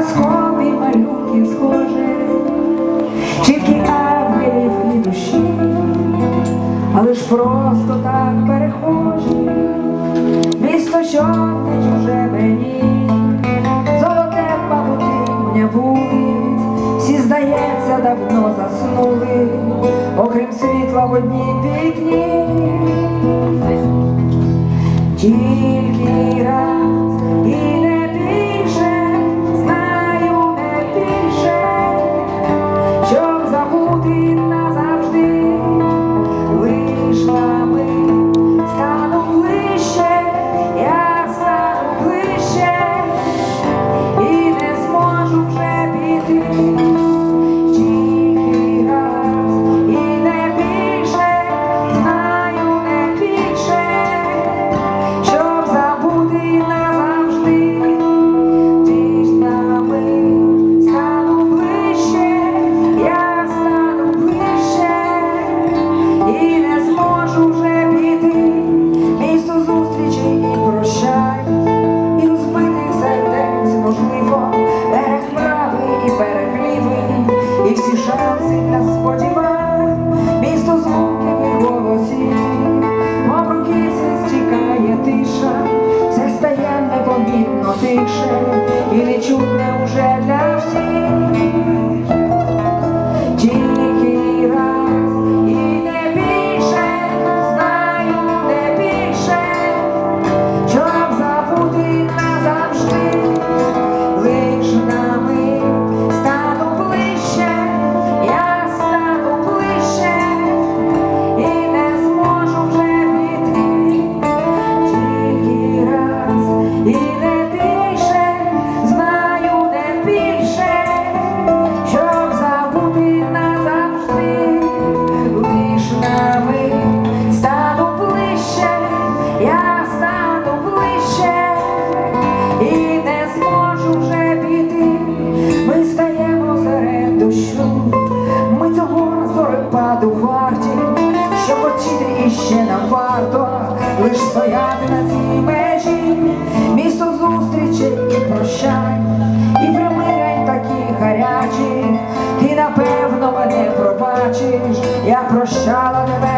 казкові малюнки схоже, тільки ангелів і душі, але ж просто так перехожі, місто що не чуже мені, золоте павутиння вулиць, всі, здається, давно заснули, окрім світла в одній вікні. тише и нечутно уже для всех. ще нам варто лиш стояти на цій межі, місто зустрічі і прощань, і примирень такі гарячі, ти напевно мене пробачиш, я прощала тебе.